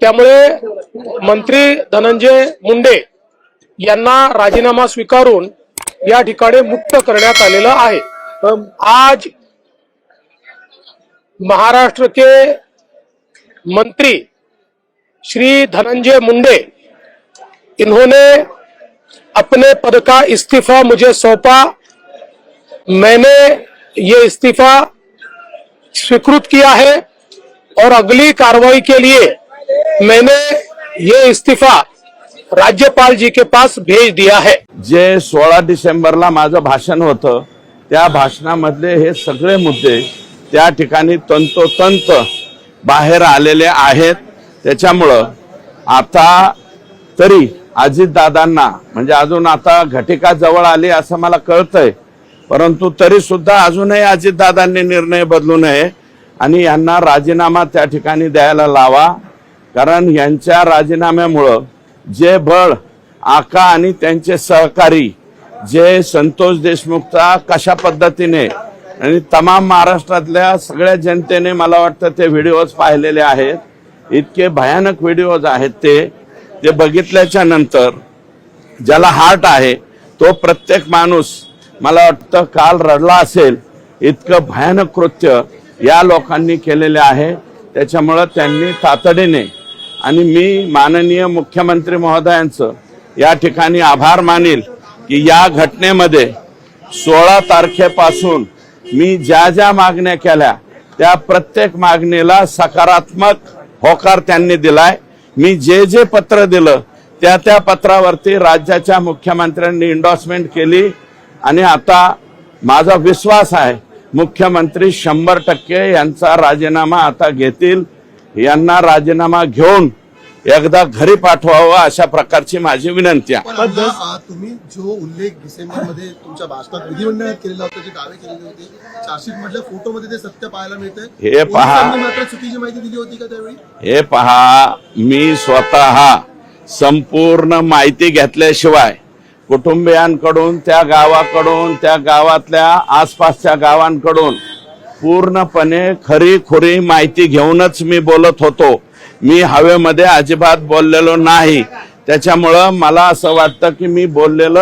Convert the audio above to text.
त्यामुळे मंत्री धनंजय मुंडे यांना राजीनामा स्वीकारून या ठिकाणी मुक्त करण्यात आलेलं आहे. आज महाराष्ट्र के मंत्री श्री धनंजय मुंडे इन्होंने अपने पद का इस्तीफा मुझे सौंपा। मैंने ये इस्तीफा स्वीकृत किया है और अगली कार्रवाई के लिए मैंने ये इस्तीफा राज्यपाल जी के पास भेज दिया है। जे सोळा डिसेंबरला माझं भाषण होतं त्या भाषणामधले हे सगळे मुद्दे त्या ठिकाणी तंतोतंत बाहेर आलेले आहेत. त्याच्यामुळं आता तरी अजितदादांना म्हणजे अजून आता घटिका जवळ आली असं मला कळतंय परंतु तरी सुद्धा अजूनही अजितदादांनी निर्णय बदलू नये आणि यांना राजीनामा त्या ठिकाणी द्यायला लावा. कारण यांच्या राजीनाम्यामुळं जे बळ आका आणि त्यांचे सहकारी जे संतोष देशमुखचा कशा पद्धतीने आणि तमाम महाराष्ट्रातल्या सगळ्या जनतेने मला वाटतं ते व्हिडिओज पाहिलेले आहेत इतके भयानक व्हिडिओज आहेत ते ते बघितल्याच्या नंतर ज्याला हार्ट आहे तो प्रत्येक माणूस मला वाटतं काल रडला असेल इतकं भयानक कृत्य या लोकांनी केलेले आहे त्याच्यामुळं त्यांनी तातडीने आणि मी माननीय मुख्यमंत्री महोदयांचं या ठिकाणी आभार मानेल की या घटनेमध्ये सोळा तारखेपासून मी ज्या ज्या मागण्या केल्या त्या प्रत्येक मागणीला सकारात्मक होकार त्यांनी दिलाय. मी जे जे पत्र दिलं त्या त्या पत्रावरती राज्याच्या मुख्यमंत्र्यांनी इंडॉसमेंट केली. आणि आता माझा विश्वास आहे मुख्यमंत्री शंभर टक्के यांचा राजीनामा आता घेतील. यांना राजीनामा घेऊन एकदा घरी पाठवावं अशा प्रकारची माझी विनंती आहे. तुम्ही जो उल्लेख डिसेंबरमध्ये तुमच्या भाषणात विधिमंडळात केलेला होता जे दावे केलेले होते चार्जशीट मधल्या फोटो मध्ये ते सत्य पाहायला मिळतंय. हे पहा. मात्र चुकीची माहिती दिली होती का त्यावेळी? हे पहा मी स्वतः संपूर्ण माहिती घेतल्याशिवाय कुटुंबियांकडून त्या गावाकडून त्या गावातल्या आसपासच्या गावांकडून पूर्णपणे खरी खुरी माहिती घेऊनच मी बोलत होतो. मी हवेमध्ये अजिबात बोललेलो नाही. त्याच्यामुळं मला असं वाटतं की मी बोललेलं